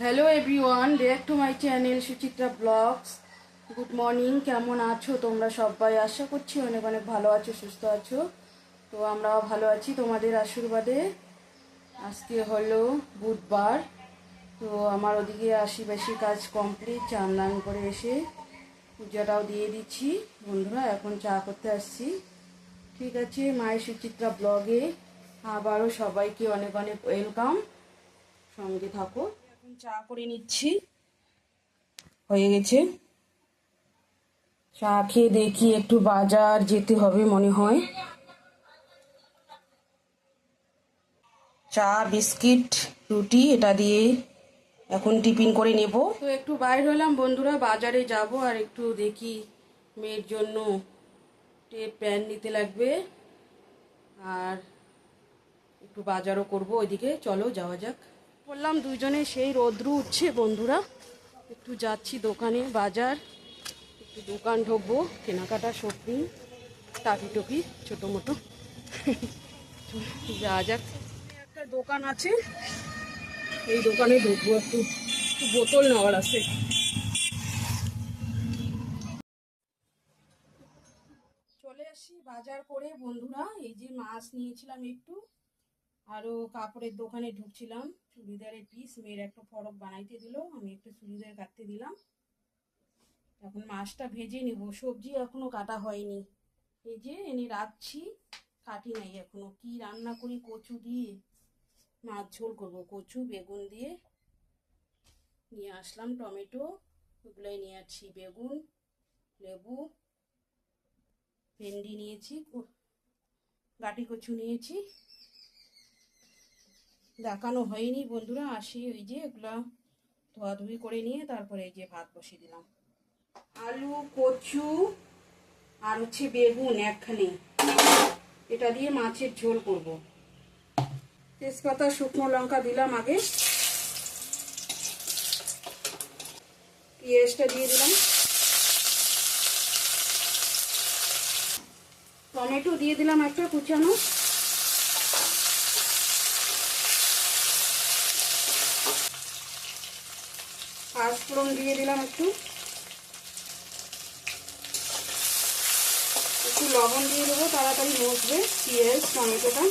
Hello everyone back to my channel Suchitra blogs good morning কেমন আছো? তোমরা সবাই আশা করছি অনেক অনেক ভালো আছো, সুস্থ আছো। তো আমরাও ভালো আছি তোমাদের আশীর্বাদে। আজকে হলো বুধবার। তো আমার ওদিকে আশি বেশি কাজ কমপ্লিট চান দান করে এসে পূজাটাও দিয়ে দিচ্ছি। বন্ধুরা, এখন চা করতে আসছি। ঠিক আছে মায়ের সুচিত্রা ব্লগে আবারও সবাইকে অনেক অনেক ওয়েলকাম সঙ্গে থাকো। চা করে নিচ্ছি। হয়ে গেছে। চা খেয়ে দেখি একটু বাজার যেতে হবে মনে হয়। চা, বিস্কিট, রুটি এটা দিয়ে এখন টিফিন করে নেব। তো একটু বাইর হলাম বন্ধুরা, বাজারে যাব আর একটু দেখি মেয়ের জন্য টেপ প্যান নিতে লাগবে। আর একটু বাজারও করব ওইদিকে। চলো যাওয়া যাক। বললাম, দুজনে সেই রৌদ্র উঠছে বন্ধুরা। একটু যাচ্ছি দোকানে, বাজার। একটু দোকান ঢুকবো, কেনাকাটা শপিং টাকি টুকি ছোটো মোটো যা যাক। একটা দোকান আছে। এই দোকানে ঢুকবো একটু। একটু বোতল নেওয়ার আছে। চলে আসি বাজার করে, বন্ধুরা। এই যে মাছ নিয়েছিলাম একটু। আরও কাপড়ের দোকানে ঢুকছিলাম, চুড়িদারের পিস মেয়ের একটা ফরক বানাইতে দিল, আমি একটু চুড়িদার কাটতে দিলাম। এখন মাছটা ভেজে নেব, সবজি এখনও কাটা হয়নি। এই যে এনে রাখছি, কাটি নাই এখনও। কি রান্না করি, কচু দিয়ে, মাছ ঝোল করব, কচু, বেগুন দিয়ে। নিয়ে আসলাম টমেটো, ওগুলোই নিয়ে আসছি, বেগুন, লেবু, ভেন্ডি নিয়েছি গাটি কচু নিয়েছি। দেখানো হয়নি বন্ধুরা, আসি ওই যে এগুলো ধোয়াধুয়ি করে নিয়ে তারপরে এই যে ভাত বসিয়ে দিলাম। আলু, কচু আর হচ্ছে বেগুন একখানে। এটা দিয়ে মাছের ঝোল করব। তেজপাতা, শুকনো লঙ্কা দিলাম আগে। পেঁয়াজটা দিয়ে দিলাম। টমেটো দিয়ে দিলাম একটা কুচানো। পাঁচফোড়ন দিয়ে দিলাম একটু। একটু লবণ দিয়ে দেবো, তাড়াতাড়ি মসবে পেঁয়াজ, টমেটোটা।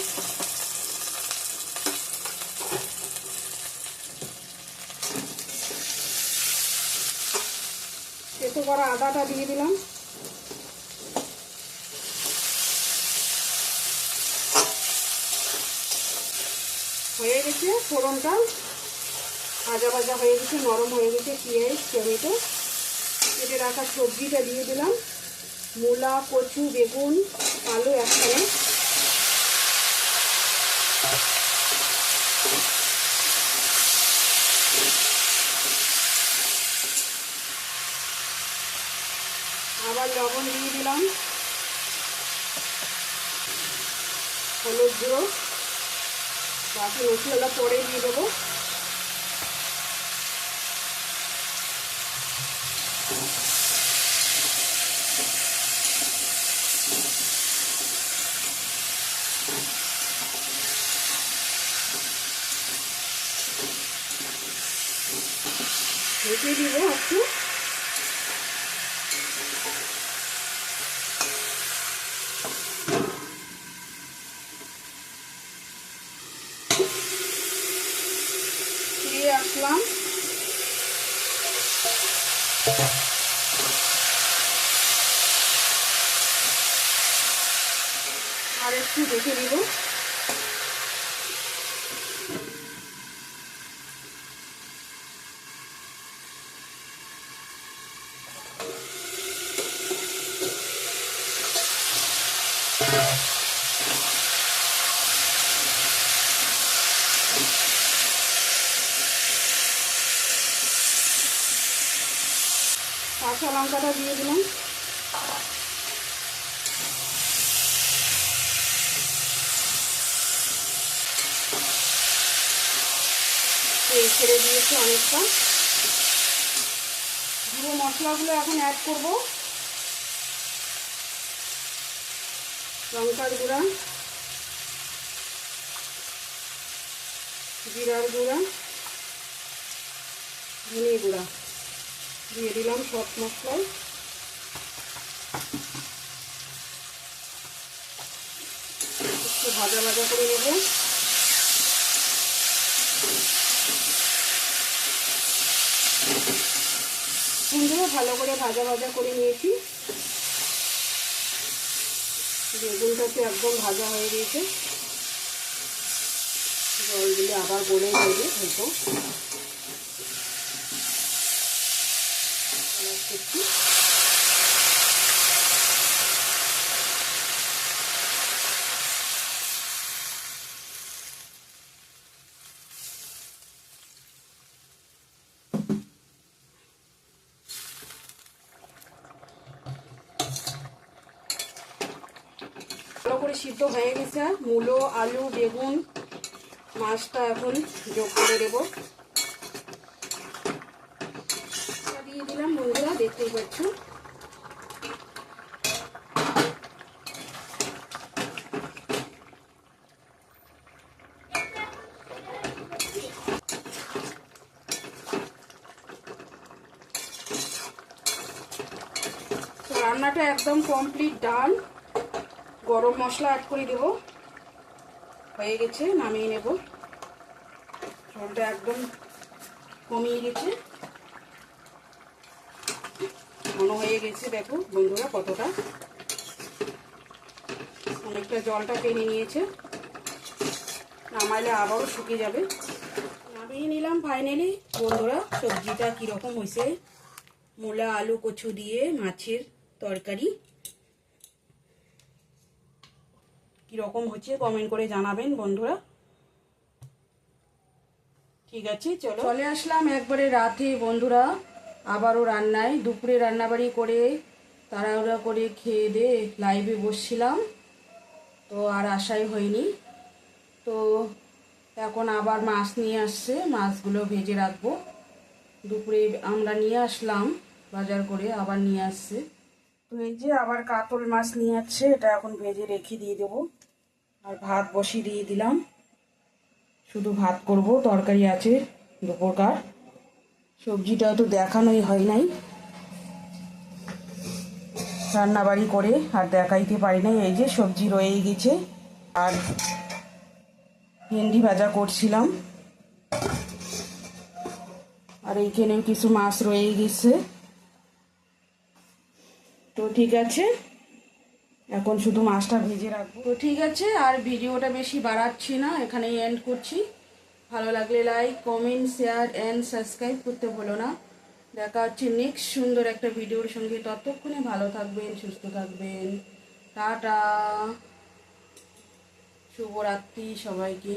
সেতো করা আদাটা দিয়ে দিলাম। হয়ে গেছে ফোড়নটা। ভাজা ভাজা হয়ে গেছে, নরম হয়ে গেছে পেঁয়াজ, টমেটো। কেটে রাখা সবজিটা দিয়ে দিলাম। মূলা, কচু, বেগুন, আলু একখানে আবার লবণ দিয়ে দিলাম। হলুদ গুঁড়ো। বাকি মশলাটা পরে দিয়ে দেবো। ঢেকে দিব একটু। ফিরে আসলাম। আর একটু দেখে দিব কাঁচা লঙ্কাটা দিয়ে দিলাম। ছেড়ে দিয়েছে অনেকটা। গুঁড়ো মশলাগুলো এখন অ্যাড করব। লঙ্কার গুঁড়া, জিরার গুঁড়া, ধনে গুঁড়া দিয়ে দিলাম সব মশলাই একটু ভাজা ভাজা করে নেব। বন্ধুরা ভালো করে ভাজা ভাজা করে নিয়েছি। বেগুনটাকে একদম ভাজা হয়ে গিয়েছে জল দিলে আবার গলে যাবে একদম সিদ্ধ হয়ে গেছে। মূলো, আলু, বেগুন, মাছটা এখন যোগ করে দেবো। দিয়ে দিলাম বন্ধুরা, দেখতেই পাচ্ছ। রান্নাটা একদম কমপ্লিট ডান গরম মশলা অ্যাড করে দেব। হয়ে গেছে, নামিয়ে নেব। ঝোলটা একদম কমিয়ে গেছে। ঘন হয়ে গেছে, দেখো বন্ধুরা কতটা। অনেকটা জলটা টেনে নিয়েছে। নামাইলে আবারও শুকিয়ে যাবে। নামিয়ে নিলাম ফাইনালি বন্ধুরা, সবজিটা কীরকম হয়েছে? মূলা, আলু, কচু দিয়ে মাছের তরকারি। কীরকম হচ্ছে কমেন্ট করে জানাবেন বন্ধুরা। ঠিক আছে, চলো। চলে আসলাম একবারে রাতে বন্ধুরা, আবারও রান্নায়। দুপুরে রান্নাবাড়ি করে, তাড়াহুড়া করে খেয়ে দিয়ে লাইভে বসছিলাম। তো আর আশাই হয়নি। তো এখন আবার মাছ নিয়ে আসছে, মাছগুলো ভেজে রাখব। দুপুরে আমরা নিয়ে আসলাম, বাজার করে আবার নিয়ে আসছে। এই যে আবার কাতল মাছ নিয়ে আসছে, এটা এখন ভেজে রেখে দিয়ে দেবো। আর ভাত বসিয়ে দিয়ে দিলাম। শুধু ভাত করব, তরকারি আছে দুপুরকার। সবজিটা তো দেখানোই হয় নাই। রান্নাবাড়ি করে আর দেখাইতে পারি নাই। এই যে সবজি রয়ে গেছে। আর ভেন্ডি ভাজা করছিলাম। আর এইখানেও কিছু মাছ রয়ে গেছে। তো ঠিক আছে। এখন শুধু মাছটা ভেজে রাখব। তো ঠিক আছে, আর ভিডিওটা বেশি বাড়াচ্ছি না, এখানেই এন্ড করছি। ভালো লাগলে like comment share and subscribe করতে বলো না। দেখা হচ্ছে নেক্সট সুন্দর একটা ভিডিওর সঙ্গে। ততক্ষণে ভালো থাকবেন, সুস্থ থাকবেন। টাটা। শুভরাত্রি সবাইকে।